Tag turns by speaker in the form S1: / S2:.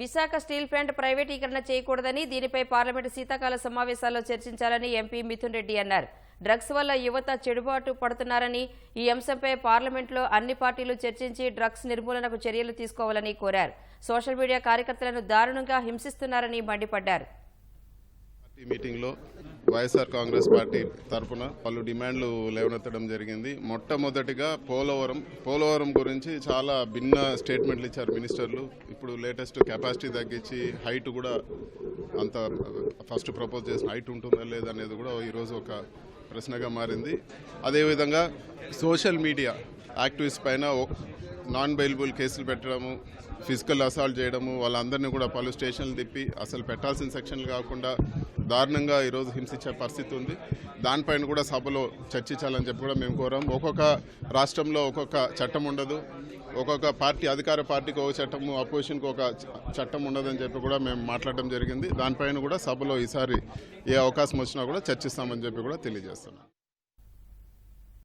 S1: Visakha steel plant ప్రైవేటీకరణ చేయకూడదని దీనిపై పార్లమెంటు శీతాకాల సమావేశాల్లో చర్చించాలని ఎంపీ మిథున్ రెడ్డి అన్నారు. డ్రగ్స్ వల్ల యువత చెడుబాటు పడుతున్నారని ఈ అంశంపై పార్లమెంట్లో అన్ని పార్టీలు చర్చించి డ్రగ్స్ నిర్మూలనకు చర్యలు తీసుకోవాలని కోరారు. సోషల్ మీడియా కార్యకర్తలను దారుణంగా హింసిస్తున్నారని మండిపడ్డారు.
S2: ఈ మీటింగ్లో వైఎస్ఆర్ కాంగ్రెస్ పార్టీ తరఫున పలు డిమాండ్లు లేవనెత్తడం జరిగింది. మొట్టమొదటిగా పోలవరం పోలవరం గురించి చాలా భిన్న స్టేట్మెంట్లు ఇచ్చారు మినిస్టర్లు. ఇప్పుడు లేటెస్ట్ కెపాసిటీ తగ్గించి హైట్ కూడా అంత ఫస్ట్ ప్రపోజ్ చేసిన హైట్ ఉంటుందా లేదా అనేది కూడా ఈరోజు ఒక ప్రశ్నగా మారింది. అదేవిధంగా సోషల్ మీడియా యాక్టివిస్ట్ పైన నాన్ బెయిలబుల్ కేసులు పెట్టడము ఫిజికల్ అసాల్ట్ చేయడము వాళ్ళందరినీ కూడా పలు స్టేషన్లు తిప్పి అసలు పెట్టాల్సిన సెక్షన్లు కాకుండా దారుణంగా ఈరోజు హింసించే పరిస్థితి ఉంది. దానిపైన కూడా సభలో చర్చించాలని చెప్పి కూడా మేము కోరాం. ఒక్కొక్క రాష్ట్రంలో ఒక్కొక్క చట్టం ఉండదు. ఒక్కొక్క పార్టీ అధికార పార్టీకి ఒక చట్టము అపోజిషన్కి ఒక చట్టం ఉండదని చెప్పి కూడా మేము మాట్లాడడం జరిగింది. దానిపైన కూడా సభలో ఈసారి ఏ అవకాశం వచ్చినా కూడా చర్చిస్తామని చెప్పి కూడా తెలియజేస్తున్నాం.